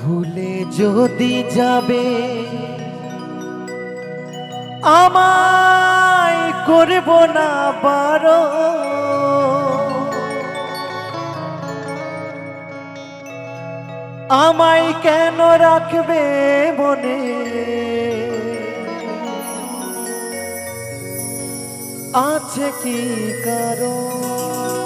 ভুলে যদি যাবে আমায় করব না পারো আমায় কেন রাখবে মনে? আছে কি কারণ?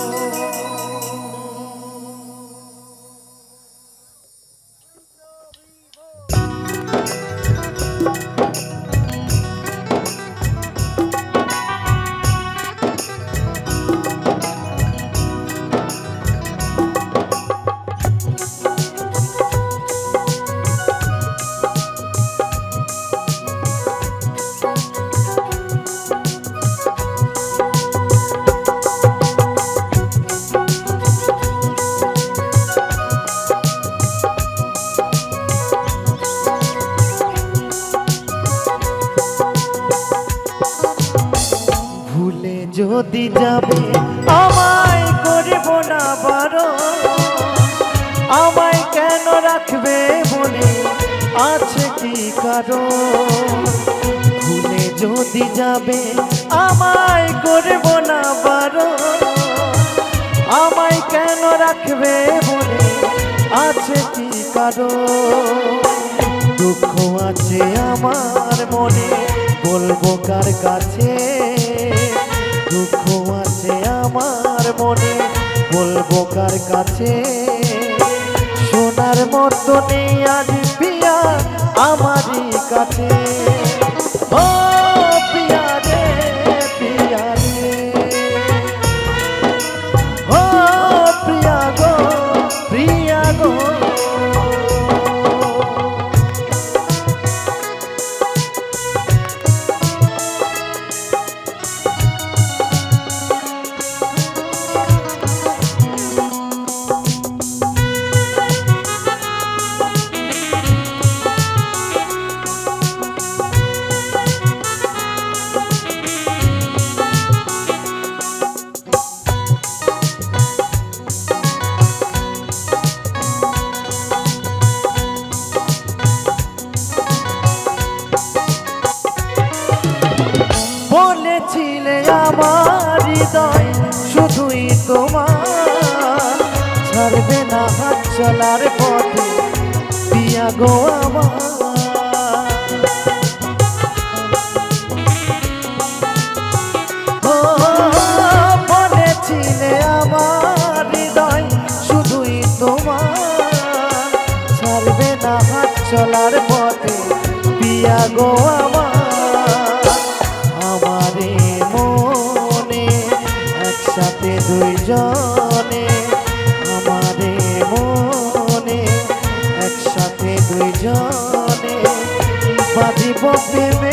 যদি যাবে, আমায় করিব না বারো আমায় কেন রাখবে বলে আছে কি কারণ? ভুলে যদি যাবে, আমায় করব না বারো আমায় কেন রাখবে বলে আছে কি কারণ? দুঃখ আছে আমার মনে, বলব কার কাছে? দুঃখ আছে আমার মনে বলব কার কাছে? সোনার মতো নেই আজ পিয়া আমারই কাছে। বলেছিলে আমার হৃদয়, শুধুই তোমার। ছাড়বে না হাত চলার পথে পিয়া গো আমার। চলার পথে পিয়া গো আমার। দুইজনে আমারে মনে একসাথে দুইজনে বাঁধিব প্রেমে।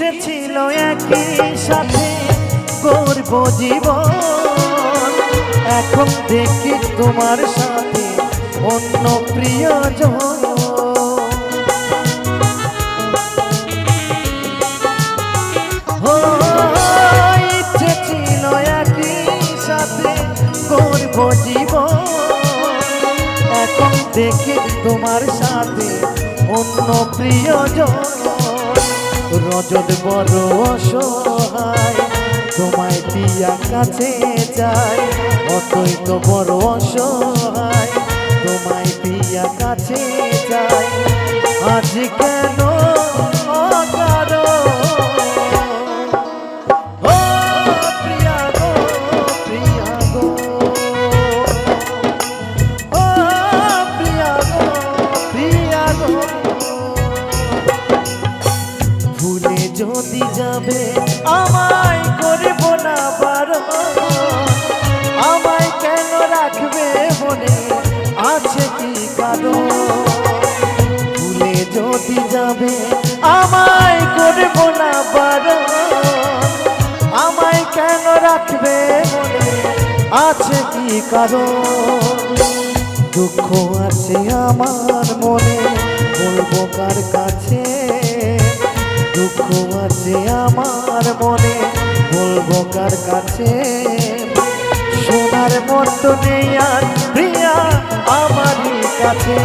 ইচ্ছে ছিল একই সাথে করব জীবন। এখন দেখি তোমার সাথে অন্য প্রিয়জন। ইচ্ছে দেখি তোমার সাথে অন্য প্রিয়জন। রজত বড় অসহায়, তোমায় পিয়া কাছে যায় অতই তো বড় অসহায়, তোমায় পিয়া কাছে যায় আজ কেন যদি যাবে, আমায় করব না বারো। আমায় কেন রাখবে মনে আছে কি কারণ? ভুলে যদি যাবে, আমায় করব না বারো। আমায় কেন রাখবে মনে আছে কি কারণ? দুঃখ আছে আমার মনে, বলব কার কাছে? দুঃখ আছে আমার মনে বলব কার কাছে? সোনার মতো নেই আর প্রিয়া আমারই কাছে।